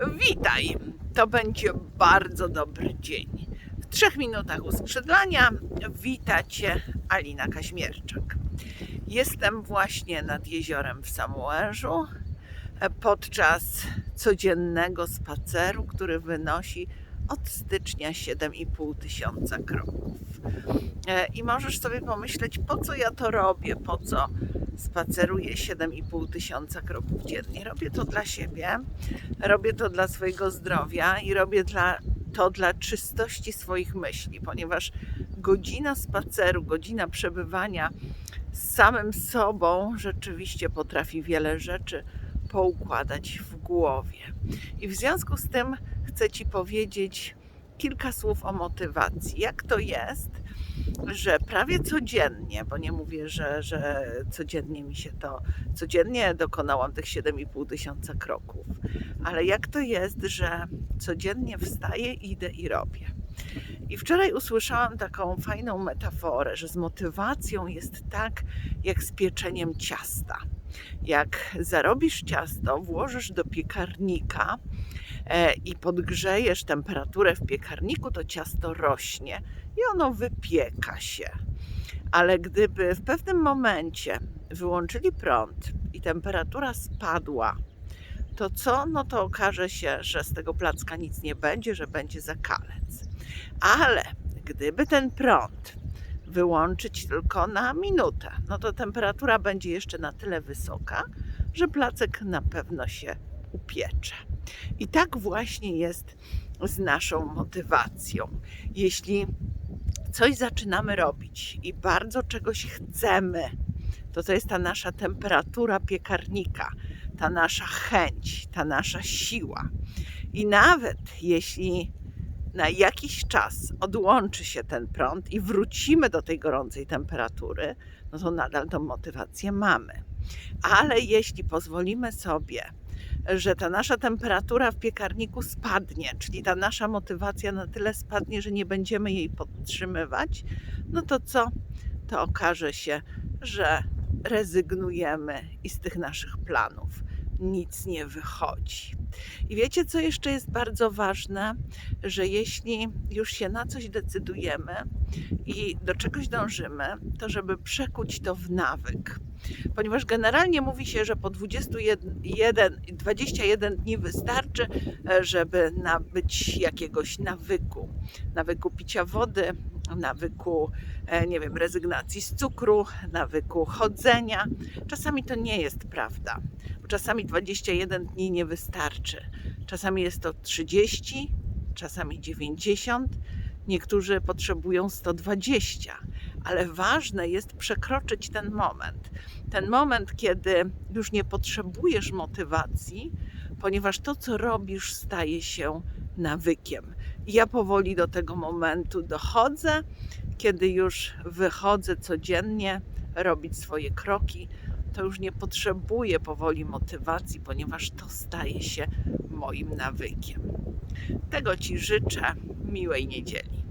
Witaj! To będzie bardzo dobry dzień. W trzech minutach uskrzydlania wita Cię Alina Kaźmierczak. Jestem właśnie nad jeziorem w Samuerzu podczas codziennego spaceru, który wynosi od stycznia 7,5 tysiąca kroków. E, I możesz sobie pomyśleć, po co ja to robię, po co spaceruję 7,5 tysiąca kroków dziennie. Robię to dla siebie, robię to dla swojego zdrowia i robię dla, to dla czystości swoich myśli, ponieważ godzina spaceru, godzina przebywania z samym sobą rzeczywiście potrafi wiele rzeczy poukładać w głowie. I w związku z tym chcę Ci powiedzieć kilka słów o motywacji. Jak to jest, że prawie codziennie, bo nie mówię, że, że codziennie mi się to, codziennie dokonałam tych 7,5 tysiąca kroków, ale jak to jest, że codziennie wstaję, idę i robię. I wczoraj usłyszałam taką fajną metaforę, że z motywacją jest tak jak z pieczeniem ciasta. Jak zarobisz ciasto, włożysz do piekarnika e, i podgrzejesz temperaturę w piekarniku, to ciasto rośnie i ono wypieka się. Ale gdyby w pewnym momencie wyłączyli prąd i temperatura spadła, to co? No to okaże się, że z tego placka nic nie będzie, że będzie zakalec. Ale gdyby ten prąd wyłączyć tylko na minutę, no to temperatura będzie jeszcze na tyle wysoka, że placek na pewno się upiecze. I tak właśnie jest z naszą motywacją. Jeśli coś zaczynamy robić i bardzo czegoś chcemy, to to jest ta nasza temperatura piekarnika, ta nasza chęć, ta nasza siła. I nawet jeśli na jakiś czas odłączy się ten prąd i wrócimy do tej gorącej temperatury, no to nadal tą motywację mamy. Ale jeśli pozwolimy sobie, że ta nasza temperatura w piekarniku spadnie, czyli ta nasza motywacja na tyle spadnie, że nie będziemy jej podtrzymywać, no to co? To okaże się, że rezygnujemy i z tych naszych planów nic nie wychodzi. I wiecie, co jeszcze jest bardzo ważne, że jeśli już się na coś decydujemy i do czegoś dążymy, to żeby przekuć to w nawyk. Ponieważ generalnie mówi się, że po 21, 21 dni wystarczy, e, żeby nabyć jakiegoś nawyku. Nawyku picia wody, nawyku, e, nie wiem, rezygnacji z cukru, nawyku chodzenia. Czasami to nie jest prawda, bo czasami 21 dni nie wystarczy. Czasami jest to 30, czasami 90, niektórzy potrzebują 120, ale ważne jest przekroczyć ten moment. Ten moment, kiedy już nie potrzebujesz motywacji, ponieważ to, co robisz, staje się nawykiem. Ja powoli do tego momentu dochodzę, kiedy już wychodzę codziennie robić swoje kroki, to już nie potrzebuję powoli motywacji, ponieważ to staje się moim nawykiem. Tego Ci życzę. Miłej niedzieli.